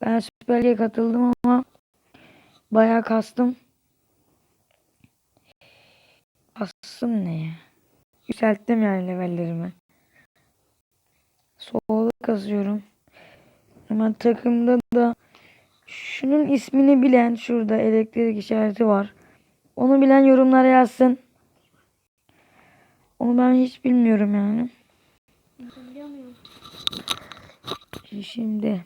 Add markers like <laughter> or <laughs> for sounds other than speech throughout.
Ben Süper Lig'e katıldım ama bayağı kastım. Kastım ne ya? Yükselttim yani levellerimi. Solo kasıyorum. Hemen takımda da şunun ismini bilen şurada elektrik işareti var. Onu bilen yorumlara yazsın. Onu ben hiç bilmiyorum yani. Şimdi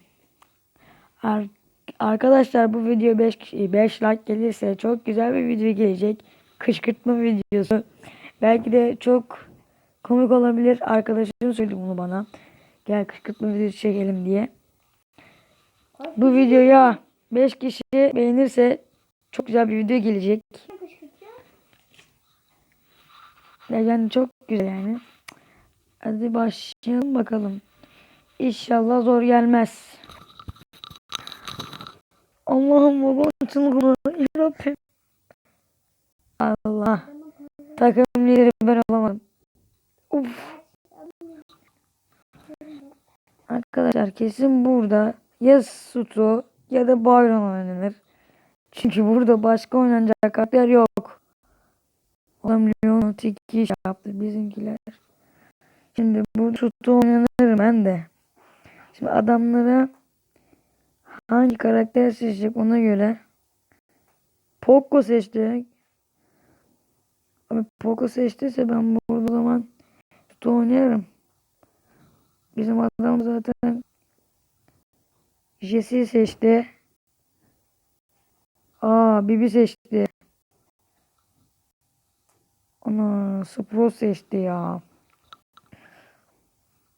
arkadaşlar bu video 5 kişi 5 like gelirse çok güzel bir video gelecek. Kışkırtma videosu. Belki de çok komik olabilir. Arkadaşım söyledi bunu bana. Gel kışkırtma videosu çekelim diye. Bu videoya 5 kişi beğenirse çok güzel bir video gelecek. Ya Yani çok güzel yani. Hadi başlayalım bakalım. İnşallah zor gelmez. Allah'ım babam çılgını. Yarabbim. Allah. Takım lideri ben olamadım. Uf. Arkadaşlar kesin burada ya Suto ya da Byron oynanır. Çünkü burada başka oynanacak karakter yok. Adam Leon'u tiki iş yaptı bizimkiler. Şimdi bu Suto oynanır ben de. Şimdi adamlara hangi karakter seçecek ona göre Poco seçti. Abi Poco seçtiyse ben burada o zaman Suto oynarım. Bizim adam zaten Jesse seçti. Aa Bibi seçti. Ana Spro seçti ya.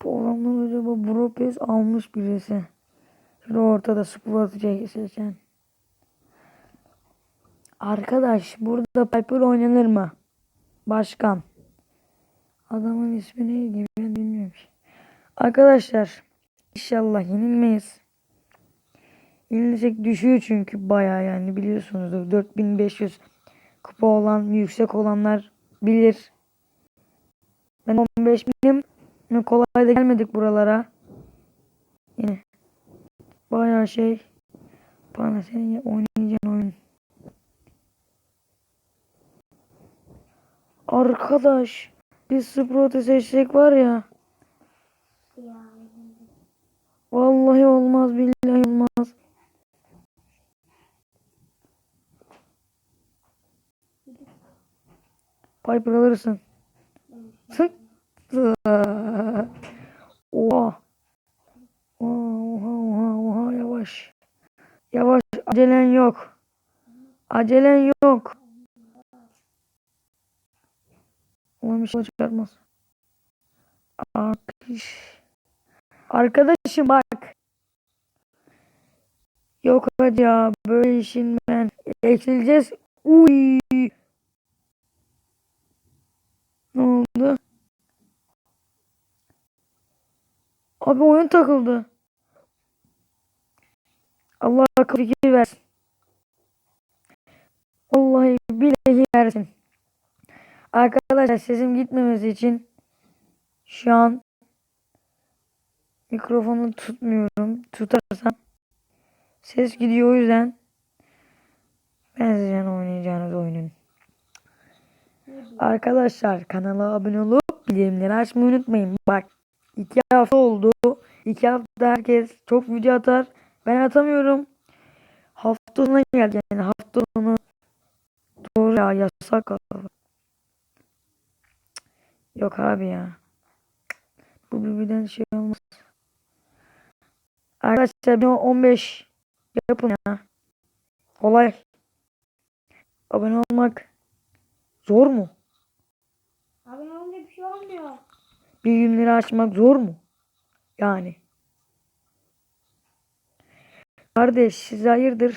Bu adamlar acaba Bropez almış birisi. Şurada ortada Sprout'u seçen. Arkadaş burada Piper oynanır mı? Başkan. Adamın ismi neydi ben bilmiyorum. Arkadaşlar inşallah yenilmeyiz. Yenilsek düşüyor çünkü bayağı yani biliyorsunuzdur. 4500 kupa olan yüksek olanlar bilir. Ben 15 binim kolay da gelmedik buralara. Yine bayağı şey bana senin oynayacağın oyun. Arkadaş biz Sprout'u seçsek var ya vallahi olmaz billahi olmaz. Piper alırsın. Sık. <laughs> Oha oha oha yavaş. Yavaş acelen yok. Acelen yok. Bir şey çıkarmaz. Arkadaş. Arkadaşım bak. Yok hadi ya böyle işin ben. Eksileceğiz. Uy. Ne oldu? Abi oyun takıldı. Allah akıl fikir versin. Vallahi billahi versin. Arkadaşlar sesim gitmemesi için şu an mikrofonu tutmuyorum. Tutarsam ses gidiyor o yüzden ben sizin oynayacağınız oyunun. Arkadaşlar kanala abone olup bildirimleri açmayı unutmayın. Bak iki hafta oldu. İki hafta herkes çok video atar. Ben atamıyorum. Hafta sonuna geldi yani hafta sonu doğru ya yasak abi. Yok abi ya. Bu birbirinden şey olmaz. Arkadaşlar bir 15 yapın ya. Kolay. Abone olmak zor mu? Abi ne olunca bir şey olmuyor. Bildirimleri açmak zor mu? Yani. Kardeş siz hayırdır?